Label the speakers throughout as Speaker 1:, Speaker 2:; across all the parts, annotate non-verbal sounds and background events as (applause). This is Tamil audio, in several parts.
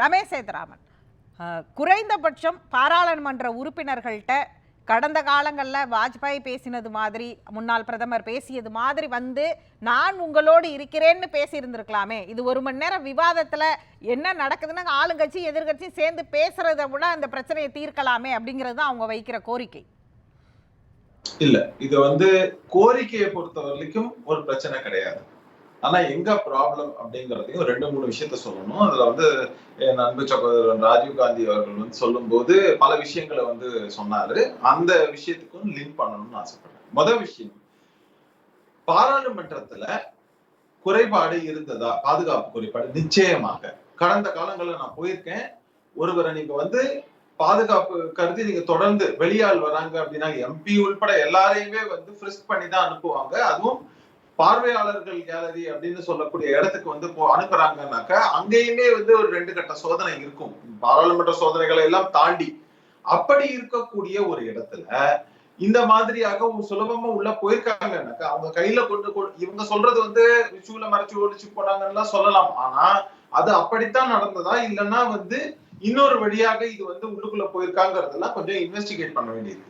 Speaker 1: ரமேஷ் சேதராமன் குறைந்தபட்சம் பாராளுமன்ற உறுப்பினர்கள்ட்ட கடந்த காலங்களில் வாஜ்பாய் பேசினது மாதிரி முன்னாள் பிரதமர் பேசியது மாதிரி வந்து நான் உங்களோடு இருக்கிறேன்னு பேசியிருந்திருக்கலாமே. இது ஒரு மணி நேரம் விவாதத்தில் என்ன நடக்குதுன்னா ஆளுங்கட்சி எதிர்கட்சி சேர்ந்து பேசுகிறத விட அந்த பிரச்சனையை தீர்க்கலாமே அப்படிங்கிறது தான் அவங்க வைக்கிற கோரிக்கை.
Speaker 2: இல்ல இது வந்து கோரிக்கையை பொறுத்த வரைக்கும் ஒரு பிரச்சனை கிடையாது. ஆனா எங்க ப்ராப்ளம் அப்படிங்கறதையும் ரெண்டு மூணு விஷயத்த சொல்லணும். அதுல வந்து என் அன்பு சகோதரன் ராஜீவ் காந்தி அவர்கள் வந்து சொல்லும்போது பல விஷயங்களை வந்து சொன்னாரு. அந்த விஷயத்துக்கும் லிங்க் பண்ணணும்னு ஆசைப்படுறேன். முதல் விஷயம் பாராளுமன்றத்துல குறைபாடு இருந்ததா? பாதுகாப்பு குறைபாடு. நிச்சயமாக. கடந்த காலங்கள்ல நான் போயிருக்கேன். ஒருவரை நீங்க வந்து பாதுகாப்பு கருதி நீங்க தொடர்ந்து வெளியால் வராங்க அப்படின்னா எம்பி உள்பட எல்லாரையுமே வந்து ஃப்ரிஸ்க் பண்ணி தான் அனுப்புவாங்க. அதுவும் பார்வையாளர்கள் கேலரி அப்படின்னு சொல்லக்கூடிய இடத்துக்கு வந்து போ அங்கேயுமே வந்து ஒரு ரெண்டு கட்ட சோதனை இருக்கும். பாராளுமன்ற சோதனைகளை எல்லாம் தாண்டி. அப்படி இருக்கக்கூடிய ஒரு இடத்துல இந்த மாதிரியாக சுலபமா உள்ள போயிருக்காங்கன்னாக்கா அவங்க கையில கொண்டு இவங்க சொல்றது வந்து ஷூல மறைச்சு ஒழிச்சு போனாங்கன்னு சொல்லலாம். ஆனா அது அப்படித்தான் நடந்ததா இல்லைன்னா வந்து இன்னொரு வழியாக இது வந்து உள்ளுக்குள்ள போயிருக்காங்கிறதெல்லாம் கொஞ்சம் இன்வெஸ்டிகேட் பண்ண வேண்டியது.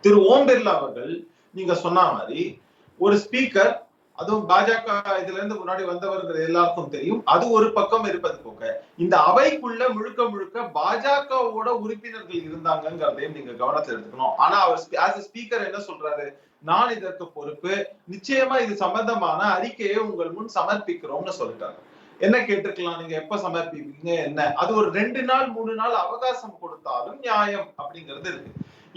Speaker 2: திரு ஓம் பிர்லா அவர்கள் நீங்க சொன்ன மாதிரி ஒரு ஸ்பீக்கர் அதுவும் பாஜக இதுல இருந்து முன்னாடி வந்தவர்கள் எல்லாருக்கும் தெரியும். அது ஒரு பக்கம் இருப்பது போக இந்த அவைக்குள்ள முழுக்க முழுக்க பாஜகவோட உறுப்பினர்கள் இருந்தாங்கிறதையும் நீங்க கவனத்தில் எடுத்துக்கணும். ஆனா அவர் ஆஸ் ஸ்பீக்கர் என்ன சொல்றாரு? நான் இதற்கு பொறுப்பு. நிச்சயமா இது சம்பந்தமான அறிக்கையை உங்கள் முன் சமர்ப்பிக்கிறோம்னு சொல்லிட்டாங்க என்ன கேட்டிருக்கலாம் நீங்க? எப்ப சமர்ப்பிப்பீங்க? என்ன? அது ஒரு ரெண்டு நாள் மூணு நாள் அவகாசம் கொடுத்தாலும் நியாயம் அப்படிங்கிறது இருக்கு.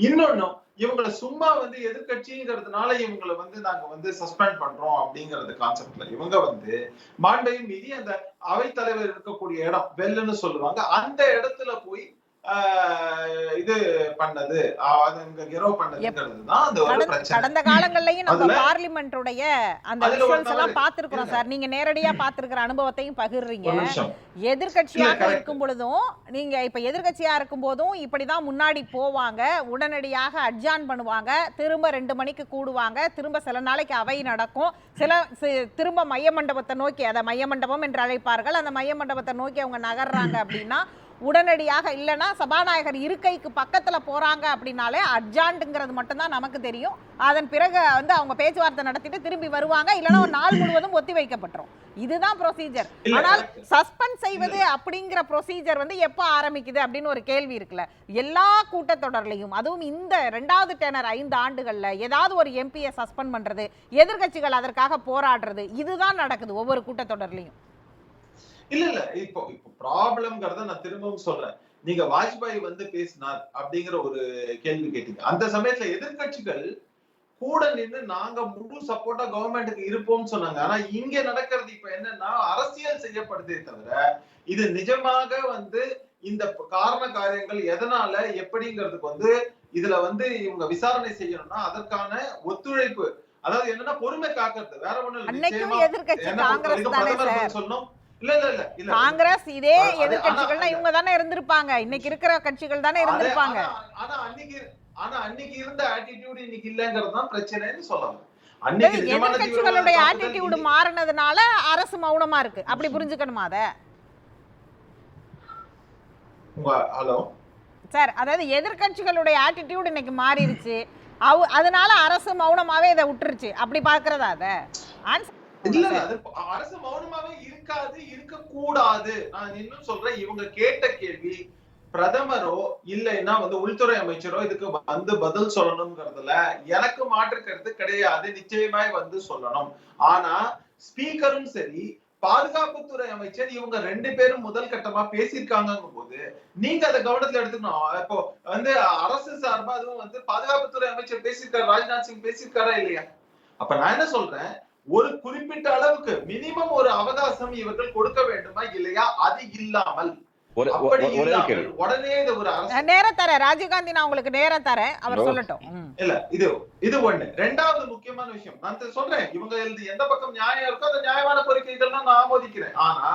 Speaker 2: இன்னொன்னு இவங்களை சும்மா வந்து எதிர்கட்சிங்கிறதுனால இவங்களை வந்து நாங்க வந்து சஸ்பெண்ட் பண்றோம் அப்படிங்கறது கான்செப்ட்ல இவங்க வந்து மாண்பையும் மீறி அந்த அவைத்தலைவர் இருக்கக்கூடிய இடம் வெல்லுன்னு சொல்லுவாங்க. அந்த இடத்துல போய் இது பண்ணது. அது கெரோ பண்ணதுங்கிறது தான் அந்த ஒரு
Speaker 1: கடந்த-
Speaker 2: பிரச்சனை.
Speaker 1: கடந்த காலங்கள்லயும் நம்ம பார்லிமெண்ட்டுடைய அந்த விஷுவல்ஸ் எல்லாம். பார்த்திருக்கிறோம் சார். நீங்க நேரடியா பார்த்திருக்கிற அனுபவத்தையும் பகிர்றீங்க. எதிர்கட்சியாக. இருக்கும் பொழுதும் நீங்க இப்ப எதிர்கட்சியா இருக்கும் போதும் இப்படிதான் முன்னாடி போவாங்க. உடனடியாக அட்ஜான் பண்ணுவாங்க. திரும்ப ரெண்டு மணிக்கு கூடுவாங்க. திரும்ப சில நாளைக்கு அவை நடக்கும். சில திரும்ப மைய மண்டபத்தை நோக்கி அதை மைய மண்டபம் என்று அழைப்பார்கள். அந்த மைய மண்டபத்தை நோக்கி அவங்க நகர்றாங்க அப்படின்னா உடனடியாக இல்லைன்னா சபாநாயகர் இருக்கைக்கு பக்கத்துல போறாங்க அப்படின்னாலே அட்ஜான்ட்டுங்கிறது மட்டும்தான் நமக்கு தெரியும். அதன் பிறகு வந்து அவங்க பேச்சுவார்த்தை நடத்திட்டு திரும்பி வருவாங்க. இல்லைன்னா ஒரு நாள் முழுவதும் ஒத்தி வைக்கப்பட்டுரும். இதுதான் ப்ரொசீஜர் ஆனால். சஸ்பெண்ட் செய்வது அப்படிங்கிற ப்ரொசீஜர் வந்து எப்போ ஆரம்பிக்குது அப்படின்னு ஒரு கேள்வி இருக்குல்ல. எல்லா கூட்டத்தொடர்லையும் அதுவும் இந்த ரெண்டாவது டெனர் ஐந்து ஆண்டுகள்ல ஏதாவது ஒரு எம்பியை சஸ்பெண்ட் பண்றது எதிர்க்கட்சிகள் அதற்காக போராடுறது இதுதான் நடக்குது ஒவ்வொரு கூட்டத்தொடர்லையும்.
Speaker 2: இல்ல இல்ல. இப்போ இப்போ ப்ராப்ளம்ங்கிறத நான் திரும்பவும் சொல்றேன். நீங்க வாஜ்பாய் வந்து பேசினார் அப்படிங்கிற ஒரு கேள்வி கேட்டீங்க. அந்த சமயத்துல எதிர்க்கட்சிகள் கூட நின்னு நாங்க முழு சப்போர்ட்டா கவர்மெண்ட்டுக்கு இருப்போம்னு சொன்னாங்க. ஆனா இங்க நடக்கிறது இப்ப என்னன்னா அரசியல் செய்யப்படுதே தவிர இது நிஜமாக வந்து இந்த காரண காரியங்கள் எதனால எப்படிங்கிறதுக்கு வந்து இதுல வந்து இவங்க விசாரணை செய்யணும்னா அதற்கான ஒத்துழைப்பு. அதாவது என்னன்னா பொறுமை காக்கிறது. வேற ஒண்ணும் இல்ல.
Speaker 1: காங்கிரஸ் இதே
Speaker 2: ஆனா-
Speaker 1: இவங்க தானே இருந்திருப்பாங்க. இன்னைக்கு இருக்கிற கட்சிகள் தானே இருந்திருப்பாங்க.
Speaker 2: ஆனா- அன்னைக்கு ஆனா அன்னைக்கு இருந்த ஆட்டிடியூட் இன்னைக்கு இல்லங்கிறது தான் பிரச்சனைன்னு சொல்லலாம்.
Speaker 1: ஆட்டிடியூடு மாறினதுனால அரசு மௌனமா இருக்கு. அப்படி புரிஞ்சுக்கணுமா அத?
Speaker 2: ஹலோ?
Speaker 1: சார் அதாவது எதிர்க்கட்சிகளுடைய ஆட்டிடியூட் இன்னைக்கு மாறிடுச்சு. அவ அதனால அரசு மௌனமாவே இதை விட்டுருச்சு. அப்படி பாக்குறதா அத?
Speaker 2: இல்ல அரசு மௌனமாவே இருக்காது இருக்க கூடாது நான் இன்னும் சொல்றேன் இவங்க கேட்ட கேள்வி பிரதமரோ இல்லைன்னா வந்து உள்துறை அமைச்சரோ இதுக்கு வந்து பதில் சொல்லணுங்கிறதுல எனக்கு மாற்று கருத்து கிடையாது நிச்சயமாய் வந்து சொல்லணும். ஆனா ஸ்பீக்கரும் சரி பாதுகாப்புத்துறை அமைச்சர் இவங்க ரெண்டு பேரும் முதல் கட்டமா பேசியிருக்காங்கும் போது நீங்க அதை கவனத்துல எடுத்துக்கணும். இப்போ வந்து அரசு சார்பா அதுவும் வந்து பாதுகாப்புத்துறை அமைச்சர் பேசியிருக்காரு ராஜ்நாத் சிங் பேசியிருக்காரா இல்லையா? அப்ப நான் என்ன சொல்றேன் ஒரு குறிப்பிட்ட அளவுக்கு மினிமம் ஒரு அவகாசம் இவர்கள் கொடுக்க வேண்டுமா இல்லையா? அது இல்லாமல் உடனே இது ஒரு
Speaker 1: நேரம் தரேன். ராஜீவ்காந்தி நான் உங்களுக்கு நேரம் தரேன். அவர். சொல்லட்டும்.
Speaker 2: இல்ல இது இது ஒண்ணு. ரெண்டாவது முக்கியமான விஷயம். நான் சொல்றேன். இவங்க எந்த பக்கம் நியாயம் இருக்கோ அந்த நியாயமான கோரிக்கைகள் நான் ஆமோதிக்கிறேன். ஆனா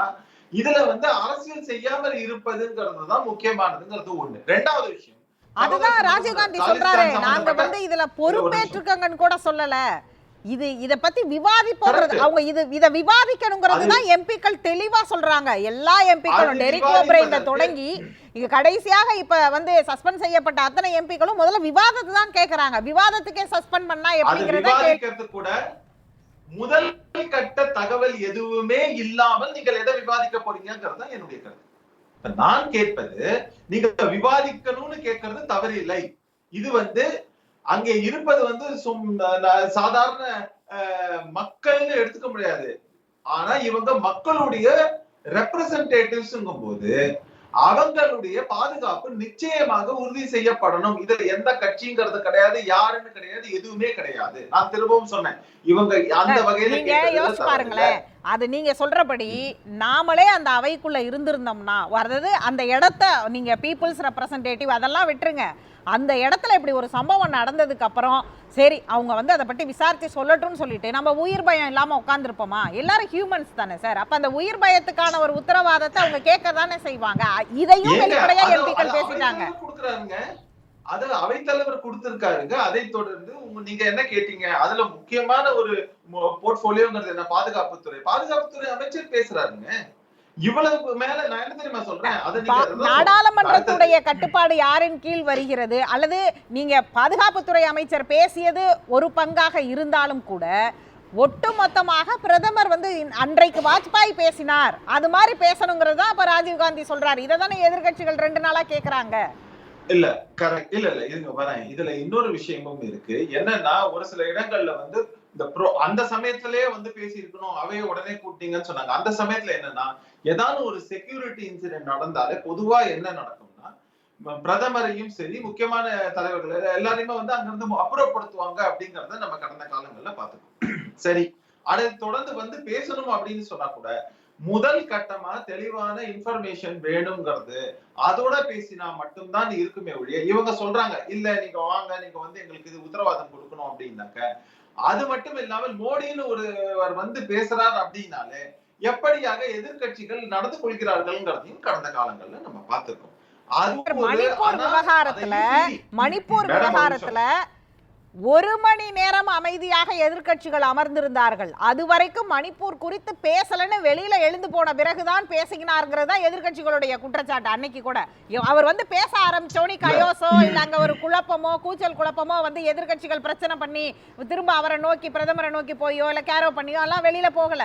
Speaker 2: இதுல வந்து அரசியல் செய்யாமல் இருப்பதுங்கிறது தான் முக்கியமானதுங்கிறது ஒண்ணு. ரெண்டாவது விஷயம்.
Speaker 1: அதுதான் ராஜீவ்காந்தி சொல்றாரு. நாங்க வந்து இதுல பொறுப்பேற்றுக்கங்கன்னு கூட சொல்லல. இது இத பத்தி விவாதிப்போங்கிறது. அவங்க இது இத விவாதிக்கணுங்கிறது தான் எம்பிக்கள் தெளிவா சொல்றாங்க. எல்லா எம்பிக்களும் டெரிக் ஓப்ரைன்ல தொடங்கி இங்க கடைசியாக இப்ப வந்து சஸ்பெண்ட் செய்யப்பட்ட அத்தனை எம்பிக்களும் முதல்ல விவாதத்தை தான் கேக்குறாங்க. விவாதத்துக்கே சஸ்பெண்ட் பண்ணா எப்படிங்கறத
Speaker 2: கூட முதல் கட்ட தகவல் எதுவுமே இல்லாமல் நீங்கள் எதை விவாதிக்க போறீங்கிறது தான் என்னுடைய கருத்து. நான் கேட்பது நீங்க விவாதிக்கணும்னு கேட்கறது தவறு இல்லை இது வந்து அங்கே இருப்பது வந்து சாதாரண மக்கள்னு எடுத்துக்க முடியாது. ஆனா இவங்க மக்களுடைய ரெப்ரசன்டேட்டிவ்ஸ்ங்கும் போது அவங்களுடைய பாதுகாப்பு நிச்சயமாக உறுதி செய்யப்படணும். இதுல எந்த கட்சிங்கிறது கிடையாது யாருன்னு கிடையாது எதுவுமே கிடையாது. நான் திரும்பவும் சொன்னேன். இவங்க அந்த வகையில
Speaker 1: அது நீங்க சொல்றபடி நாமளே அந்த அவைக்குள்ள இருந்திருந்தோம்னா அதாவது அந்த இடத்த நீங்க பீப்புள்ஸ் ரெப்ரசன்டேட்டிவ் அதெல்லாம் விட்டுருங்க. அந்த இடத்துல இப்படி ஒரு சம்பவம் நடந்ததுக்கு அப்புறம் சரி அவங்க வந்து அதை பத்தி விசாரிச்சு சொல்லட்டும்னு சொல்லிட்டு நம்ம உயிர் பயம் இல்லாம உட்காந்துருப்போமா எல்லாரும் ஹியூமன்ஸ் தானே சார் அப்ப அந்த உயிர் பயத்துக்கான ஒரு உத்தரவாதத்தை அவங்க கேட்க தானே செய்வாங்க இதையும்
Speaker 2: ஏங்க,
Speaker 1: வெளிப்படையா
Speaker 2: அது-
Speaker 1: எம்பிக்கள் பேசிட்டாங்க.
Speaker 2: அது அவைத்தலைவர் கொடுத்திருக்காருங்க. அதை தொடர்ந்து நீங்க என்ன கேட்டீங்க? அதுல முக்கியமான ஒரு போர்ட்போலியோங்கிறது என்ன? பாதுகாப்புத்துறை. பாதுகாப்புத்துறை அமைச்சர் பேசுறாருங்க. இவ்வளவு மேல நான் என்ன தெரியுமா சொல்றேன்.
Speaker 1: நாடாளுமன்றத்துடைய கட்டுப்பாடு யாரின் கீழ் வருகிறது? அல்லது நீங்க பாதுகாப்புத்துறை அமைச்சர் பேசியது ஒரு பங்காக இருந்தாலும் கூட ஒட்டுமொத்தமாக பிரதமர் வந்து அன்றைக்கு வாஜ்பாய் பேசினார். அது மாதிரி பேசணுங்கிறது தான் இப்ப ராஜீவ் காந்தி சொல்றாரு. இதை தானே எதிர்க்கட்சிகள் ரெண்டு நாளா கேக்குறாங்க.
Speaker 2: இல்ல கரெக்ட் இல்ல இல்ல இதுங்க வரேன். இதுல இன்னொரு விஷயமும் இருக்கு. என்னன்னா ஒரு சில இடங்கள்ல வந்து இந்த ப்ரோ அந்த சமயத்திலேயே வந்து பேசி இருக்கணும் அவைய உடனே கூட்டிங்கன்னு சொன்னாங்க. அந்த சமயத்துல என்னன்னா ஏதாவது ஒரு செக்யூரிட்டி இன்சிடென்ட் நடந்தாலே பொதுவா என்ன நடக்கும்னா பிரதமரையும் சரி முக்கியமான தலைவர்கள் எல்லாரையுமே வந்து அங்கிருந்து அப்புறப்படுத்துவாங்க அப்படிங்கறத நம்ம கடந்த காலங்கள்ல பாத்துக்கோம் சரி அதை தொடர்ந்து வந்து பேசணும் அப்படின்னு சொன்னா கூட முதல் கட்டமா தெளிவான இன்ஃபர்மேஷன் வேணுங்கிறது அதோட பேசினா மட்டும்தான் இருக்குமே ஒழிய இவங்க சொல்றாங்க இல்ல நீங்க வாங்க நீங்க வந்து எங்களுக்கு இது உத்தரவாதம் கொடுக்கணும் அப்படின்னாக்க அது மட்டும் இல்லாமல் மோடின்னு ஒருவர் வந்து பேசுறார் அப்படின்னாலே எப்படியாக எதிர்க்கட்சிகள் நடந்து கொள்கிறார்கள்ங்கிறதையும் கடந்த காலங்கள்ல நம்ம பார்த்திருக்கோம்.
Speaker 1: மணிப்பூர் விவகாரத்துல மணிப்பூர் விவகாரத்துல ஒரு மணி நேரம் அமைதியாக எதிர்க்கட்சிகள் அமர்ந்திருந்தார்கள். அது வரைக்கும் மணிப்பூர் குறித்து பேசலன்னு வெளியில எழுந்து போன பிறகுதான் பேசினாருங்கிறது தான் எதிர்க்கட்சிகளுடைய குற்றச்சாட்டு. அன்னைக்கு கூட அவர் வந்து பேச ஆரம்பிச்சோனி கயோசோ இல்ல. அங்க ஒரு குழப்பமோ கூச்சல் குழப்பமோ வந்து எதிர்க்கட்சிகள் பிரச்சனை பண்ணி திரும்ப அவரை நோக்கி பிரதமரை நோக்கி போயோ இல்ல கேரோ பண்ணியோ எல்லாம் வெளியில போகல.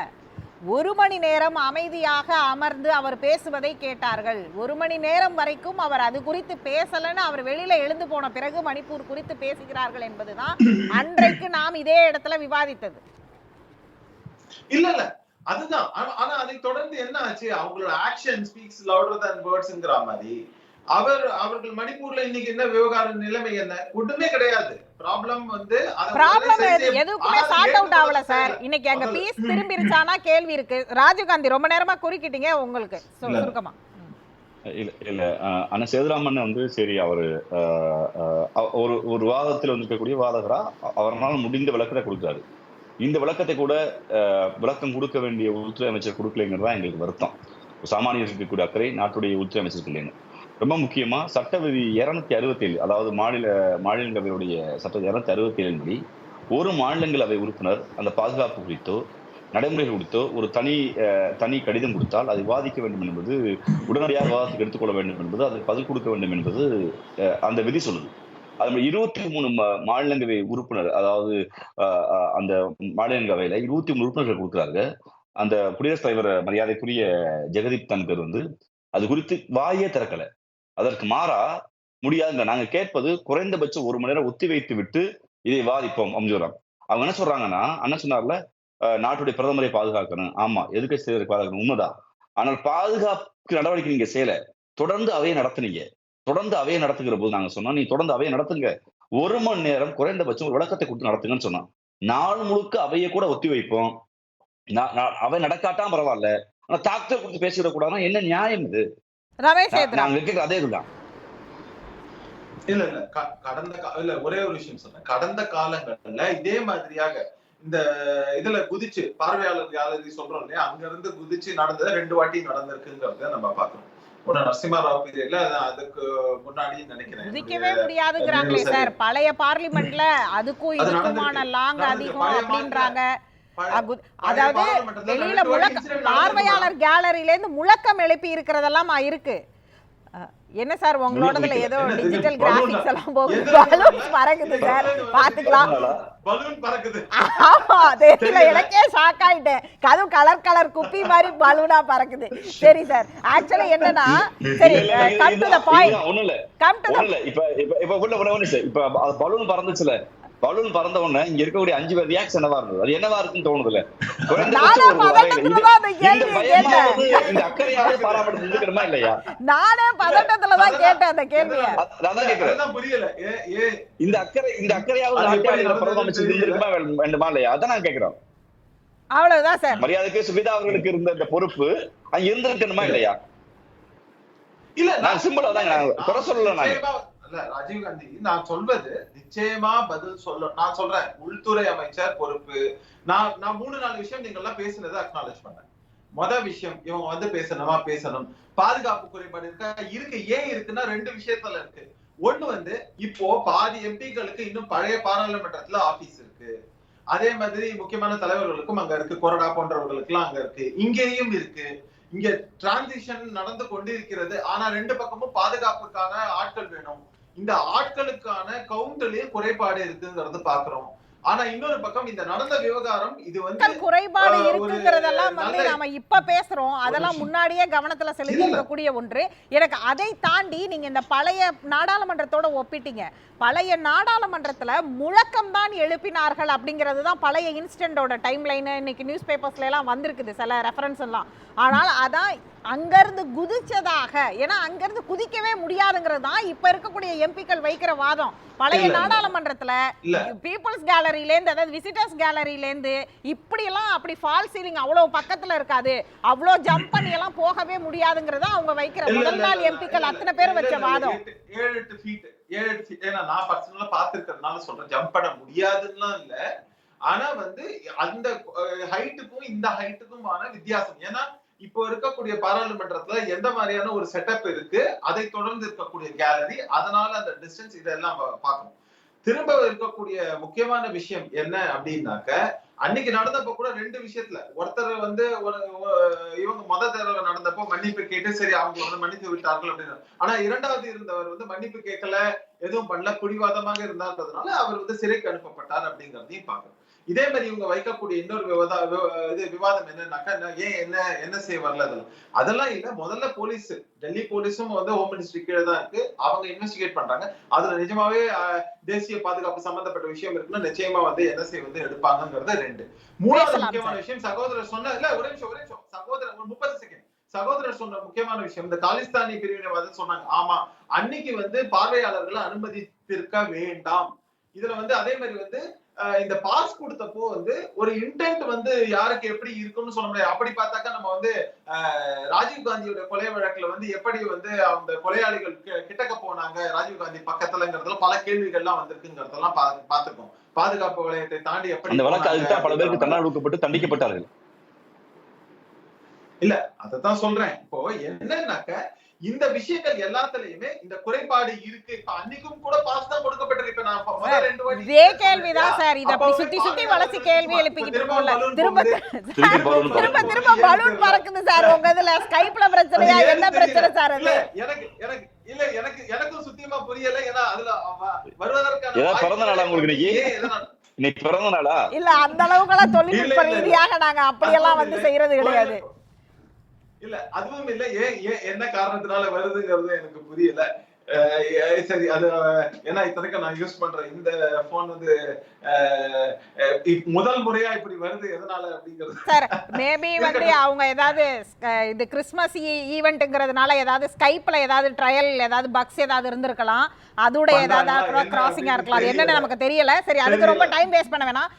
Speaker 1: ஒரு மணி நேரம் அமைதியாக அமர்ந்து அவர் பேசுவதை கேட்டார்கள். ஒரு மணி நேரம் வரைக்கும் அவர் அது குறித்து பேசலன்னு அவர் வெளியில எழுந்து போன பிறகு மணிப்பூர் குறித்து பேசுகிறார்கள் என்பதுதான் அன்றைக்கு நாம் இதே இடத்துல விவாதித்தது.
Speaker 2: இல்ல இல்ல. அதுதான். ஆனா- அதை தொடர்ந்து என்ன ஆச்சு? அவங்களோட ஆக்ஷன் ஸ்பீக்ஸ் லவுடர் தன் வேர்ட்ஸ்ங்கிற மாதிரி. அவர் அவர்கள் மணிப்பூர்ல இன்னைக்கு என்ன விவகார நிலைமை என்ன? ஒண்ணுமே கிடையாது. ப்ராப்ளம் வந்து
Speaker 1: ப்ராப்ளம் எதுக்குமே
Speaker 2: ஆனா
Speaker 1: சார்ட் அவுட் ஆகல சார். இன்னைக்கு அங்க. பீஸ் திரும்பிருச்சானா கேள்வி இருக்கு. ராஜீவ்காந்தி ரொம்ப நேரமா குறுக்கிட்டீங்க உங்களுக்கு. சுருக்கமா.
Speaker 3: இல்ல இல்ல. அண்ணா சேதுராமன் வந்து சரி அவரு ஒரு ஒரு வாதத்தில் வந்திருக்கக்கூடிய வாதகரா அவரால் முடிந்த விளக்கத்தை கொடுத்தாரு இந்த விளக்கத்தை கூட விளக்கம் கொடுக்க வேண்டிய உள்துறை அமைச்சர் கொடுக்கலைங்கிறது தான் எங்களுக்கு வருத்தம். சாமானியர் இருக்கக்கூடிய அக்கறை நாட்டுடைய உள்துறை அமைச்சருக்கு இல்லைங்க ரொம்ப முக்கியமா சட்ட விதி இருநூத்தி அறுபத்தேழு அதாவது மாநில மாநிலங்களவையுடைய சட்ட இருநூத்தி அறுபத்தி ஏழு படி ஒரு மாநிலங்களவை உறுப்பினர் அந்த பாதுகாப்பு குறித்தோ நடைமுறைகள் குறித்தோ ஒரு தனி அஹ், தனி கடிதம் கொடுத்தால் அதை விவாதிக்க வேண்டும் என்பது உடனடியாக விவாதத்துக்கு எடுத்துக்கொள்ள வேண்டும் என்பது அதற்கு பதில் கொடுக்க வேண்டும் என்பது அஹ், அந்த விதி சொல்லுது. அது மாதிரி இருபத்தி மூணு மாநிலங்களவை உறுப்பினர் அதாவது அந்த மாநிலங்களவையில இருபத்தி மூணு உறுப்பினர்கள் கொடுக்குறாங்க அந்த குடியரசுத் தலைவர் மரியாதைக்குரிய ஜெகதீப் தன்கர் வந்து அது குறித்து வாயே திறக்கலை. அதற்கு மாறா முடியாதுங்க. நாங்க கேட்பது குறைந்தபட்சம் ஒரு மணி நேரம் ஒத்தி வைத்து விட்டு இதை வாதிப்போம் அப்படின்னு சொல்றாங்க அவங்க என்ன சொல்றாங்கன்னா அண்ணன் சொன்னார்ல அஹ், நாட்டுடைய பிரதமரை பாதுகாக்கணும். ஆமா எதிர்கட்சி தலைவரை பாதுகாக்கணும்? உண்மைதான். ஆனால் பாதுகாப்பு நடவடிக்கை நீங்க செய்யல. தொடர்ந்து அவையை நடத்துனீங்க. தொடர்ந்து அவையை நடத்துகிற போது நாங்க சொன்னோம் நீ தொடர்ந்து அவையை நடத்துங்க. ஒரு மணி நேரம் குறைந்தபட்சம் ஒரு விளக்கத்தை கொடுத்து நடத்துங்கன்னு சொன்னோம் நாள் முழுக்க அவையை கூட ஒத்தி வைப்போம். அவை நடக்காட்டாம் பரவாயில்ல. ஆனா தாக்குதல் கொடுத்து பேசிடக்கூடாதுன்னா என்ன நியாயம் இது?
Speaker 1: ரமேஷ்
Speaker 3: நாங்க கேட்கிற அதே இதுதான்.
Speaker 2: இல்ல இல்ல கடந்த இல்ல ஒரே ஒரு விஷயம் சொல்றேன். கடந்த காலங்கள்ல இதே மாதிரியாக இந்த இதுல குதிச்சு பார்வையாளர் கேலரி சொல்றோம் இல்லையா? அங்க இருந்து குதிச்சு நடந்தது ரெண்டு வாட்டி நடந்திருக்குங்கிறத நம்ம பார்க்கணும். ஒண்ணு நரசிம்ம ராவ் பீரியட்ல அதுக்கு முன்னாடி நினைக்கிறேன்.
Speaker 1: குதிக்கவே முடியாதுங்கிறாங்களே
Speaker 2: சரி.
Speaker 1: பழைய பார்லிமெண்ட்ல அதுக்கும்
Speaker 2: அது
Speaker 1: இதுக்குமான. லாங். அதிகம் அப்படின்றாங்க. அதாவது வெளியில முழக்க பார்வையாளர் கேலரியில இருந்து முழக்கம் எழுப்பி இருக்கிறதெல்லாம் இருக்கு. என்ன சார் உங்களோடதுல ஏதோ? டிஜிட்டல் கிராபிக்ஸ் எல்லாம் போகுது.
Speaker 2: வருது?
Speaker 1: பறக்குது சார்? பாத்துக்கலாம்
Speaker 2: பலூன் பறக்குது.
Speaker 1: ஆமா தெரியல. எனக்கே ஷாக் ஆயிட்டேன். அதுவும் கலர் கலர் குப்பி மாதிரி பலூனா பறக்குது. சரி சார். ஆக்சுவலி என்னன்னா சரி come to the point come to the
Speaker 3: ஒண்ணும் இல்ல. இப்ப இப்ப இப்ப உள்ள உள்ள ஒண்ணு சார் இப்ப அது பலூன் பறந்துச்சுல. பலூன் பறந்த உடனே இங்க இருக்கக்கூடிய அஞ்சு பேர் ரியாக்ஷன் என்னவா இருந்தது? அது என்னவா இருக்குன்னு தோணுதுல இந்த
Speaker 1: கேள்வியை
Speaker 3: பயமாவது
Speaker 1: கேட்டேன்.
Speaker 3: இந்த அக்கறையாவது பாராமட்டு இருந்துக்கணுமா இல்லையா?
Speaker 1: நானே பதட்டத்துல தான் கேட்டேன் அந்த கேள்வியை.
Speaker 3: அத- நான் தான் கேக்குறேன்
Speaker 2: அதுதான் புரியல. ஏ ஏ.
Speaker 3: இந்த அக்கறை இந்த அக்கறையாவது
Speaker 2: அது எப்படி
Speaker 3: நாட்டியாளர்
Speaker 2: நடந்ததுன்னு
Speaker 3: பிரதம அமைச்சர்
Speaker 2: தெரியல.
Speaker 3: இருந்திருக்குமா வே- வேண்டுமா இல்லையா? அதான் நான் கேக்குறேன்.
Speaker 1: அவ்வளவுதான் சார்.
Speaker 3: மரியாதைக்கு சுபிதா அவர்களுக்கு இருந்த இந்த பொறுப்பு அங்க இருந்திருக்கணுமா இல்லையா?
Speaker 2: இல்ல
Speaker 3: நான் சிம்பிளா தான் குறை சொல்லல நான்.
Speaker 2: இல்ல ராஜீவ் காந்தி நான் சொல்வது நிச்சயமா பதில் சொல்ல நான் சொல்றேன். உள்துறை அமைச்சர் பொறுப்பு. நான் நான் மூணு நாலு விஷயம் நீங்க எல்லாம் பேசினதை அக்னாலேஜ் பண்ணேன். மொத விஷயம் இவங்க வந்து பேசணுமா? பேசணும். பாதுகாப்பு குறைபாடு இருக்கா? இருக்கு. ஏன் இருக்குன்னா ரெண்டு விஷயத்துல இருக்கு. ஒண்ணு வந்து இப்போ பாதி எம்பிக்களுக்கு இன்னும் பழைய பாராளுமன்றத்துல ஆபீஸ் இருக்கு. அதே மாதிரி முக்கியமான தலைவர்களுக்கும் அங்க இருக்கு. கொரடா போன்றவர்களுக்கு எல்லாம் அங்க இருக்கு. இங்கேயும் இருக்கு. இங்க டிரான்சிஷன் நடந்து கொண்டிருக்கிறது. ஆனா ரெண்டு பக்கமும் பாதுகாப்புக்கான ஆட்கள் வேணும். இந்த ஆட்களுக்கான கவுண்ட்லயும் குறைபாடு இருக்குங்கிறது பாக்குறோம் ஆனா இன்னொரு பக்கம் இந்த நடந்த விவகாரம் இது வந்து
Speaker 1: குறைபாடு இருக்குங்கிறதெல்லாம் வந்து நாம இப்ப பேசுறோம். அதெல்லாம். முன்னாடியே கவனத்துல செலுத்தி. இருக்கக்கூடிய ஒன்று. எனக்கு அதை தாண்டி நீங்க இந்த பழைய நாடாளுமன்றத்தோட ஒப்பிட்டீங்க. பழைய நாடாளுமன்றத்துல முழக்கம் தான் எழுப்பினார்கள் அப்படிங்கிறது தான் பழைய இன்சிடென்டோட டைம் லைன் இன்னைக்கு நியூஸ் பேப்பர்ஸ்ல எல்லாம் வந்திருக்குது. சில ரெஃபரன்ஸ் எல்லாம். ஆனால் அதான் அங்கிருந்து குதிச்சதாக ஏன்னா அங்கிருந்து குதிக்கவே முடியாதுங்கிறது தான் இப்ப இருக்கக்கூடிய எம்பிக்கள் வைக்கிற வாதம். பழைய. நாடாளுமன்றத்துல. பீப்புள்ஸ் கேலரியிலேருந்து அதாவது விசிட்டர்ஸ் கேலரியிலேருந்து இப்படியெல்லாம் அப்படி ஃபால் சீலிங் அவ்வளோ பக்கத்துல இருக்காது. அவ்வளோ ஜம்ப் பண்ணி எல்லாம் போகவே முடியாதுங்கிறதா அவங்க வைக்கிற முதல் நாள் எம்பிக்கள் அத்தனை பேர் வச்ச வாதம்.
Speaker 2: ஏழு எட்டு ஃபீட் ஏழு எட்டு feet. ஏன்னா நான் பர்சனலா பாத்துருக்கறதுனால சொல்றேன். ஜம்ப் பண்ண முடியாதுன்னுலாம் இல்ல. ஆனா வந்து அந்த ஹைட்டுக்கும் இந்த ஹைட்டுக்குமான வித்தியாசம். ஏன்னா இப்போ இருக்கக்கூடிய பாராளுமன்றத்துல எந்த மாதிரியான ஒரு செட்டப் இருக்கு? அதை தொடர்ந்து இருக்கக்கூடிய கேலரி அதனால அந்த டிஸ்டன்ஸ் இதெல்லாம் பார்க்கணும். திரும்ப இருக்கக்கூடிய முக்கியமான விஷயம் என்ன அப்படின்னாக்க அன்னைக்கு நடந்தப்ப கூட ரெண்டு விஷயத்துல ஒருத்தர் வந்து ஒரு இவங்க முத தடவை நடந்தப்போ மன்னிப்பு கேட்டு சரி அவங்க வந்து மன்னித்து விட்டார்கள் அப்படின்னு. ஆனா இரண்டாவது இருந்தவர் வந்து மன்னிப்பு கேட்கல எதுவும் பண்ணல பிடிவாதமாக இருந்தான்றதுனால அவர் வந்து சிறைக்கு அனுப்பப்பட்டார் அப்படிங்கிறதையும் பாக்குறோம் இதே மாதிரி இவங்க வைக்கக்கூடிய இன்னொரு விவாத இது விவாதம் என்னன்னாக்கா என்ன- ஏன் என்ன என்ன செய்ய வரல அதெல்லாம்? அதெல்லாம் இல்ல. முதல்ல போலீஸ் டெல்லி போலீஸும் வந்து ஹோம் மினிஸ்ட்ரி கீழே தான் இருக்கு. அவங்க இன்வெஸ்டிகேட் பண்றாங்க. அதுல நிஜமாவே தேசிய பாதுகாப்பு சம்பந்தப்பட்ட விஷயம் இருக்குன்னா நிச்சயமா வந்து என்எஸ்ஐ வந்து எடுப்பாங்கங்கிறது ரெண்டு. மூணாவது முக்கியமான. விஷயம் சகோதரர் சொன்ன இல்ல ஒரே நிமிஷம் ஒரே நிமிஷம். சகோதரர் ஒரு முப்பது செகண்ட் சகோதரர் சொன்ன முக்கியமான விஷயம் இந்த காலிஸ்தானி பிரிவினைவாதம் சொன்னாங்க. ஆமா. அன்னைக்கு வந்து பார்வையாளர்களை அனுமதித்திருக்க வேண்டாம். இதுல வந்து அதே மாதிரி வந்து இந்த பாஸ் கொடுத்தப்போ வந்து ஒரு இன்டென்ட் வந்து யாருக்கு எப்படி இருக்குன்னு சொல்ல முடியாது. அப்படி பார்த்தாக்கா நம்ம வந்து ராஜீவ் காந்தியோட கொலை வழக்குல வந்து எப்படி வந்து அந்த கொலையாளிகள் கிட்டக்க போனாங்க ராஜீவ் காந்தி பக்கத்துலங்கிறதுல பல கேள்விகள்லாம் வந்திருக்குங்கிறதெல்லாம் பா- பார்த்திருக்கோம். பாதுகாப்பு வளையத்தை தாண்டி எப்படி
Speaker 3: அந்த வழக்கு
Speaker 2: போனாங்க
Speaker 3: அதுக்கு தான் பல பேருக்கு தண்டனை தண்டிக்கப்பட்டார்கள்.
Speaker 2: அதத்தான் சொல்றேன். இப்போ என்னன்னாக்க இந்த விஷயங்கள் எல்லாத்துலயுமே இந்த குறைபாடு இருக்கு. இப்ப அன்னைக்கும் கூட பாஸ் தான் கொடுக்கப்பட்டிருக்கு இப்ப நான் இப்ப முதல் ரெண்டு வாட்டி
Speaker 1: இதே கேள்விதான் சார். இத அப்படி சுத்தி சுத்தி வளர்ச்சி கேள்வி எழுப்பிக்கிட்டு
Speaker 2: திரும்ப
Speaker 1: இருக்கோம்ல. திரும்ப திரும்ப. திரும்ப பலூன் பறக்குது சார். உங்க இதுல ஸ்கைப்ல பிரச்சனையா? என்ன பிரச்சனை. சார் அது?
Speaker 2: எனக்கு எனக்கு இல்ல எனக்கு எனக்கும் சுத்தியமா புரியல. ஏன்னா அதுல வருவதற்கான
Speaker 3: பிறந்த நாளா உங்களுக்கு இன்னைக்கு? இன்னைக்கு பிறந்த நாளா?
Speaker 1: இல்ல அந்த அளவுக்குலாம் தொழில்நுட்ப
Speaker 2: இல்ல, இல்ல, இல்ல.
Speaker 1: ரீதியாக நாங்க அப்படியெல்லாம் வந்து செய்யறது. கிடையாது.
Speaker 2: இல்ல அதுவும் இல்ல ஏன் ஏன் என்ன காரணத்தினால வருதுங்கிறது எனக்கு புரியல. சரி அது ஏன்னா இத்தனைக்கும் நான் யூஸ் பண்ற இந்த போன் வந்து முதல் முறையா இப்படி வருது எதனால அப்படிங்கிறது.
Speaker 1: சார் மேபி (laughs) வந்து அவங்க ஏதாவது இது கிறிஸ்மஸ் ஈவெண்ட்ங்கிறதுனால ஏதாவது ஸ்கைப்ல ஏதாவது ட்ரையல் ஏதாவது பக்ஸ் ஏதாவது இருந்திருக்கலாம். அதோட ஏதாவது கிராசிங்கா இருக்கலாம். அது என்னன்னு. நமக்கு தெரியல. சரி அதுக்கு ரொம்ப. டைம் வேஸ்ட் பண்ண வேணாம்.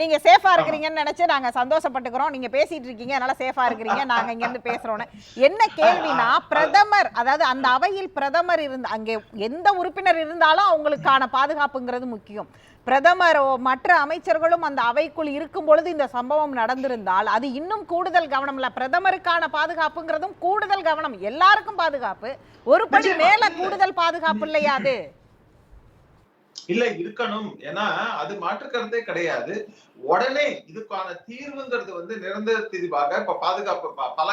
Speaker 1: நீங்க சேஃபா இருக்கிறீங்கன்னு நினைச்சு நாங்க சந்தோஷப்பட்டுக்கிறோம். நீங்க பேசிட்டு இருக்கீங்க. அதனால சேஃபா இருக்கிறீங்க. நாங்க இங்க இருந்து பேசுறோம்னு என்ன கேள்வினா (laughs) பிரதமர் அதாவது அந்த அவையில் பிரதமர் இருந்த அங்கே எந்த உறுப்பினர் இருந்தாலும் அவங்களுக்கான பாதுகாப்புங்கிறது முக்கியம். பிரதமரோ மற்ற அமைச்சர்களும் அந்த அவைக்குள் இருக்கும் பொழுது இந்த சம்பவம் நடந்திருந்தால் அது இன்னும் கூடுதல் கவனம் இல்ல. பிரதமருக்கான பாதுகாப்புங்கிறதும் கூடுதல் கவனம். எல்லாருக்கும் பாதுகாப்பு. ஒரு படி. மேல கூடுதல் பாதுகாப்பு இல்லையா அது?
Speaker 2: இல்ல இருக்கணும். ஏன்னா அது மாற்று கருத்தே கிடையாது. உடனே இதுக்கான தீர்வுங்கிறது வந்து நிரந்தர தீர்வாக இப்ப பாதுகாப்பு பல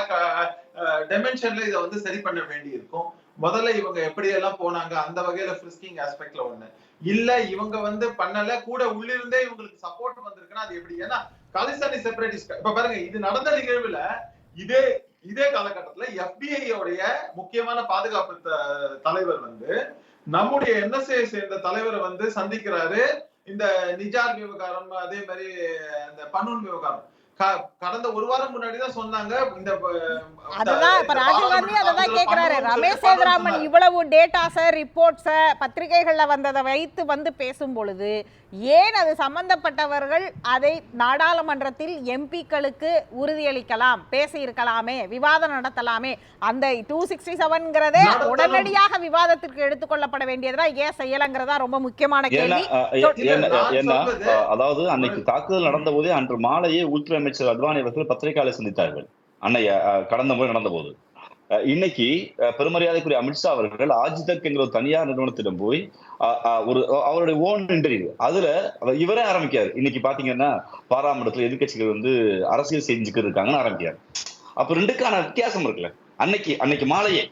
Speaker 2: டைமென்ஷன்ல இதை வந்து சரி பண்ண வேண்டி இருக்கும் முதல்ல இவங்க எப்படி எல்லாம் போனாங்க அந்த வகையில ஃப்ரிஸ்கிங் ஆஸ்பெக்ட்ல ஒண்ணு. இல்ல இவங்க வந்து பண்ணல கூட உள்ளிருந்தே இவங்களுக்கு சப்போர்ட் வந்திருக்குன்னா அது எப்படி? ஏன்னா காலிஸ்தானி செப்பரேட்டிஸ்ட் இப்ப பாருங்க இது நடந்த நிகழ்வுல இதே இதே காலகட்டத்துல எஃபிஐ உடைய முக்கியமான பாதுகாப்பு த- தலைவர் வந்து நம்முடைய என்எஸ்ஏ சேர்ந்த தலைவரை வந்து சந்திக்கிறாரு. இந்த நிஜார் விவகாரம் அதே மாதிரி அந்த பன்னூன் விவகாரம். கடந்த ஒரு வாரம் முன்னாடி தான் சொன்னாங்க இந்த
Speaker 1: அதுதான் இப்ப ராகுல் காந்தி
Speaker 2: பாராளுமன்ற
Speaker 1: அதை தான்
Speaker 2: தாக்குதல்
Speaker 1: கேக்குறாரு
Speaker 2: பண்ணணும்னு
Speaker 1: ரமேஷ் சேதுராமன். இவ்வளவு டேட்டாஸ ரிப்போர்ட்ஸ பத்திரிகைகள்ல வந்ததை வைத்து வந்து பேசும் பொழுது ஏன் அது சம்பந்தப்பட்டவர்கள் அதை நாடாளுமன்றத்தில் எம்பிக்களுக்கு உறுதியளிக்கலாம் பேசி இருக்கலாமே விவாதம் நடத்தலாமே. அந்த டூ சிக்ஸ்டி செவன்ங்கிறதே. உடனடியாக விவாதத்திற்கு எடுத்துக்கொள்ளப்பட வேண்டியதுனா ஏன் செய்யலைங்கிறதா? ரொம்ப முக்கியமான கேள்வி.
Speaker 3: அதாவது அன்னைக்கு தாக்குதல் நடந்த போதே அன்று மாலையே உள்துறை அமைச்சர் அத்வானி அவர்கள் பத்திரிகையாளர் சந்தித்தார்கள். அன்னைய கடந்த முறை நடந்த போது இன்னைக்கு பெருமரியாதைக்குரிய அமித்ஷா அவர்கள் ஆஜிதக் என்கிற ஒரு தனியார் நிறுவனத்திடம் போய் அஹ், ஒரு அவருடைய ஓன் இன்டர்வியூ அதுல அவர் இவரே ஆரம்பிக்காரு இன்னைக்கு பாத்தீங்கன்னா பாராமட்டத்துல எதிர்க்கட்சிகள் வந்து அரசியல் செஞ்சுக்கிட்டு இருக்காங்கன்னு ஆரம்பிக்கிறார். அப்ப ரெண்டுக்கான வித்தியாசம் இருக்குல்ல. அன்னைக்கு அன்னைக்கு மாலையே